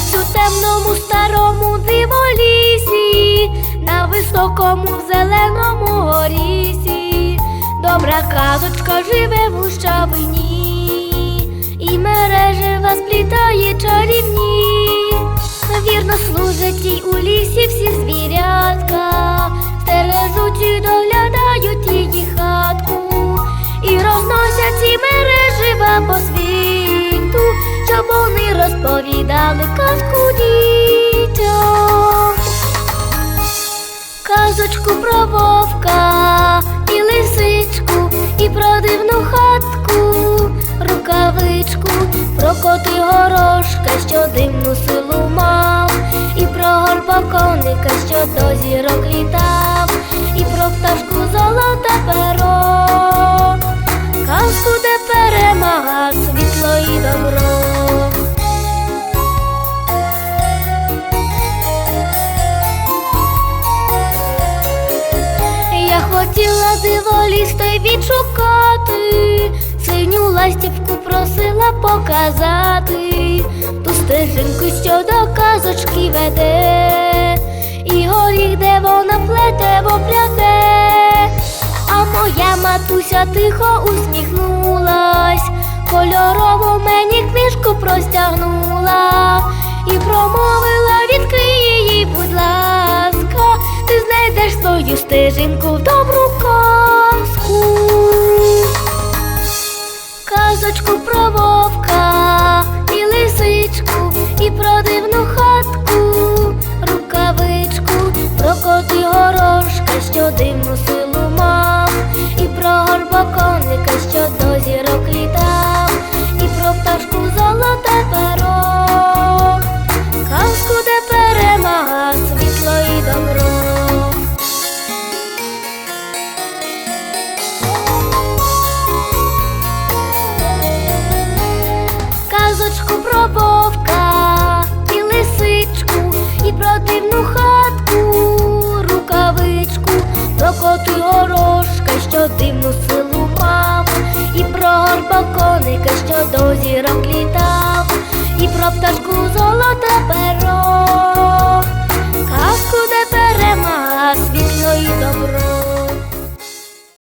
Десь у темному старому диволісі, на високому зеленому горісі, добра казочка живе в ущавині, і мережева сплітає чарівні. Вірно служать їй у лісі всі звірятка, стережуть і доглядають її хатку, і розносять ці мережива по розповідали казку дітям. Казочку про вовка і лисичку, і про дивну хатку, рукавичку, про коти горошка, що дивну силу мав, і про горбоконика, що до зірок літав, диволіс та відшукати, синю ластівку просила показати, ту стежинку, що до казочки веде, і горіх, де вона плете, вопляте, а моя матуся тихо усміхнулась, кольорову мені книжку простягнула. І промовила відкрий її, будь ласка, ти знайдеш свою стежинку в добру горошка, що дивну силу мав, і про горбоконика, що до зірок літав, і про пташку золота.